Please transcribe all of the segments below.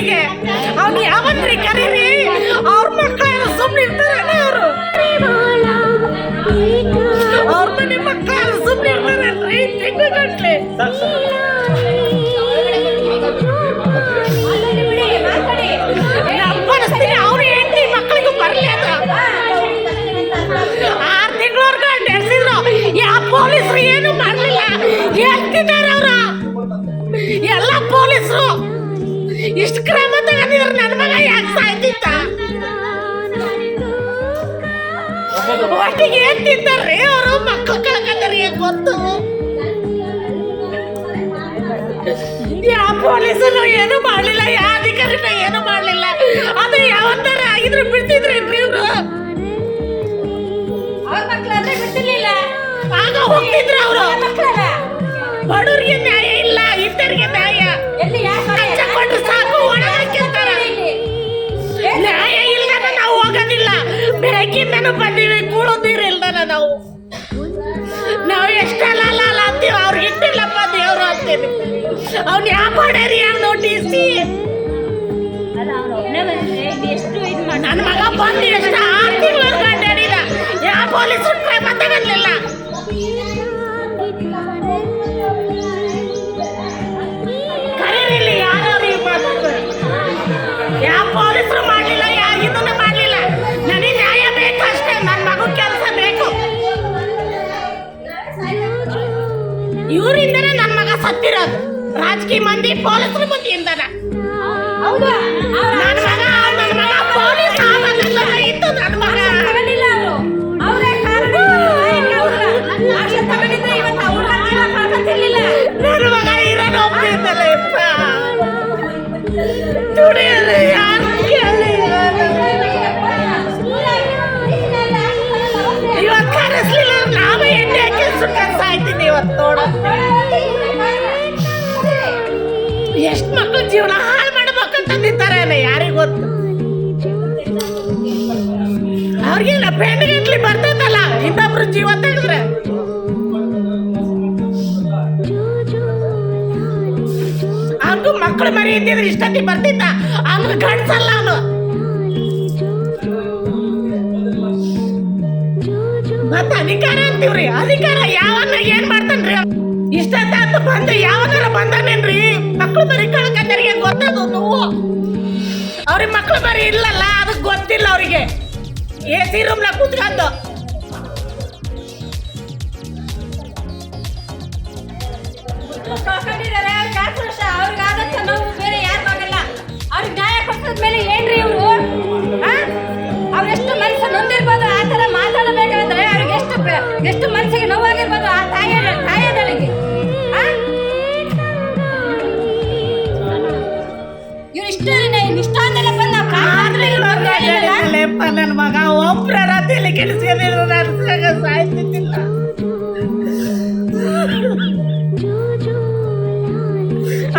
ಅವನಿಗೆ. ಅವ್ನು ಯಾವತ್ರಿ ಕರೀರಿ? ಅವ್ರ ಮಕ್ಕಳೆಲ್ಲ ಸುಮ್ಮನೆ ಇರ್ತಾರೇನೆ ಅವರು. ಅವ್ರ ಮನೆ ಮಕ್ಕಳೆಲ್ಲ ಸುಮ್ಮನೆ ಇರ್ತಾರಲ್ರಿ ತಿಂಗಳ ಗಂಟ್ಲೆ. ಇಷ್ಟು ಕ್ರಮ ತಗೊಂಡಿದ್ರು ನನ್ನ ಮಗ ಯಾಕೆ ಸಾಯ್ತಿತ್ತ ಒಟ್ಟಿಗೆ ಏನ್ ತಿಂತಾರ್ರಿ ಅವರು? ಮಕ್ಕಳು ಕಳ್ಕೊಂಡ್ರಿ ಗೊತ್ತು? ಯಾವ ಪೊಲೀಸರು ಏನು ಮಾಡಲಿಲ್ಲ ಯಾವ ಅಧಿಕಾರಿನ ಏನು ಮಾಡಲಿಲ್ಲ? ಅದು ಯಾವತ್ತರ ಆಗಿದ್ರು ಬಿಡ್ತಿದ್ರಿ ಬಿಡ್ತಿರ್ಲಿಲ್ಲ. ಆಗ ಹೋಗ್ತಿದ್ರು ಅವರು. ಬಡವ್ರಿಗೆ ನ್ಯಾಯ ಇಲ್ಲ ಇಂಥವ್ರಿಗೆ ನ್ಯಾಯ. ನಾವು. ನಾವು ಎಷ್ಟೆಲ್ಲ ಅಲ್ಲ ಅಂತೀವಿ ಅವ್ರು ಇಟ್ಟಿಲ್ಲಪ್ಪ ದೇವ್ರು ಅಂತೀವಿ ಅವ್ನು ಯಾವ ಮಾಡ್ಯಾರಿ ಯಾವ ನೋಟಿಸಿ ನನ್ನ ಮಗ ಬಂದು ಎಷ್ಟು ಆರು ತಿಂಗಳು ಯಾವ ಪೊಲೀಸ್ ಕ್ರಮ ಮತ್ತೆ ಕರೀರಿಲ್ಲಿ ಇವರಿಂದನೇ ನನ್ನ ಮಗ ಸತ್ತಿರೋದು. ರಾಜಕೀಯ ಮಂದಿ ಪೊಲೀಸರು ಬುದ್ಧಿಯಿಂದನ. ಹೌದಾ. ನನ್ನ ಮಗ ನನ್ನ ಮಗ ಪೊಲೀಸ್ ಆಗಲ್ಲ ಇತ್ತು ನನ್ನ ಮಗ. ತಗೊಂಡಿಲ್ಲ ಅವರು. ಅವರೇ ಕಾರಣ ಆಶೆ ತಗೊಂಡಿದ್ರೆ ಇವತ್ತು ಅವ್ರ ಜೀವ ಕಳ್ಕೊತಿರ್ಲಿಲ್ಲ ನನ್ನ ಮಗ ಇರೋದು ಒಬ್ಬರಿಂದಲೇ ಇಪ್ಪ ದುಡಿಯಲು ಯಾರು ಎಷ್ಟು ಮಕ್ಕಳು ಜೀವನ ಹಾಳು ಮಾಡ್ಬೇಕಂತ ನಿಂತಾರೆ ಯಾರಿಗೆ ಗೊತ್ತು? ಅವ್ರಿಗೇನ ಪೆಂಡ್ ಗಂಟ್ಲಿ ಬರ್ತೈತಲ್ಲ ಇನ್ನೊಬ್ರು ಜೀವ ತೆಗೆದ್ರೆ. ಅವ್ರಿಗೂ ಮಕ್ಕಳು ಮರಿ ಇದ್ದಿದ್ರೆ ಇಷ್ಟೊತ್ತಿ ಬರ್ತಿದ್ದ? ಅವ್ನು ಗಂಡ್ಸಲ್ಲ ಅವನು. ಮತ್ತೆ ಅಧಿಕಾರ ಅಂತೀವ್ರಿ? ಅಧಿಕಾರ ಯಾವಾಗ ಏನ್ ಮಾಡ್ತಾನ್ರಿ? ಇಷ್ಟೊತ್ತ ಬಂದು ಯಾವಾಗಾರ ಬಂದಾನೇನ್ರಿ? ಮಕ್ಳು ಬರೀ ಗೊತ್ತದು ನೋವು. ಅವ್ರಿಗೆ ಮಕ್ಳು ಬರೀ ಇಲ್ಲಲ್ಲ, ಅದಕ್ಕೆ ಗೊತ್ತಿಲ್ಲ ಅವರಿಗೆ. ಎ ಸಿ ರೂಮ್ನಾಗ ಕೂತ್ಕೊಂಡು. ಕಳ್ಕೊಂಡಿದ್ದಾರೆ ನ್ಯಾಯ ಕೊಡ್ಸದ್ಮೇಲೆ ಏನ್ರಿ ಇವರು? ಅವ್ರೆಷ್ಟು ಮನಸ್ಸು ನೊಂದಿರ್ಬೋದು, ಆ ಥರ ಮಾತಾಡಬೇಕಂದ್ರೆ ಅವ್ರಿಗೆ ಎಷ್ಟು ಎಷ್ಟು ನನ್ನ ಸಾಯ್ತಿದ್ದಿಲ್ಲ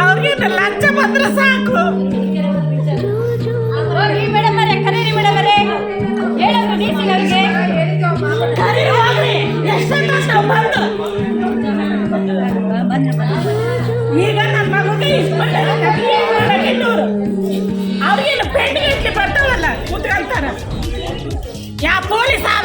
ಅವ್ರಿಗೆ ಲಂಚ ಬಂದ್ರೆ ಸಾಕು ಈಗ ನನ್ನ ಮಗುಗೆ ಇಷ್ಟು ಅವ್ರಿಗೇನು ಪೆಂಡ್ ಗಂಟ್ಲಿ